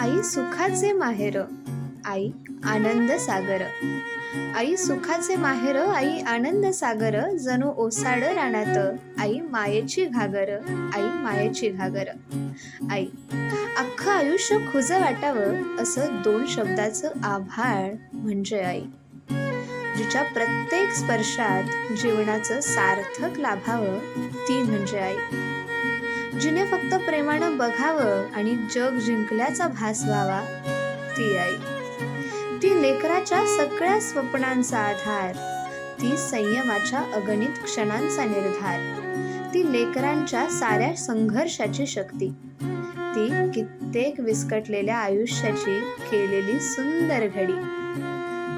आई सुखाचे माहेर आई आनंद सागर. आई सुखाचे माहेर आई आनंद सागर जणू ओसाड रानात आई मायेची घागर आई मायेची घागर. आई अख्खं आयुष्य खुज वाटावं असं दोन शब्दाचं आभाळ म्हणजे आई. जिच्या प्रत्येक स्पर्शात जीवनाचं सार्थक लाभावं ती म्हणजे आई. जिने फक्त प्रेमानं बघावं आणि जग जिंकल्याचा भास व्हावा ती आई. ती लेकराच्या सगळ्या स्वप्नांचा आधार ती संयमाच्या अगणित क्षणांचा निर्धार ती लेकरांच्या साऱ्या संघर्षाची शक्ती ती कित्येक विस्कटलेल्या आयुष्याची केलेली सुंदर घडी.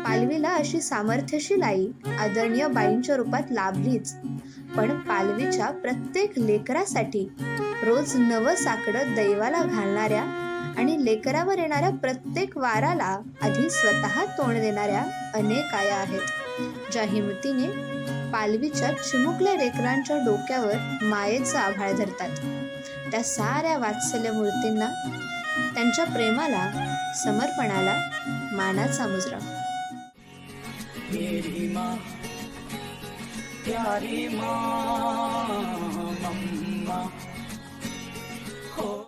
पालवीला अशी सामर्थ्यशील आई आदरणीय बाईंच्या रूपात लाभलीच पण पालवीच्या प्रत्येक लेकरासाठी रोज नवं साकडं दैवाला घालणाऱ्या आणि लेकरावर येणाऱ्या प्रत्येक वाराला आधी स्वतः तोंड देणाऱ्या अनेक आया आहेत ज्या हिमतीने पालवीच्या चिमुकल्या लेकरांच्या डोक्यावर मायेचं आभाळ धरतात. त्या साऱ्या वात्सल्य मूर्तींना त्यांच्या प्रेमाला समर्पणाला मानाचा मुजरा. मेरी माँ प्यारी माँ मम्मा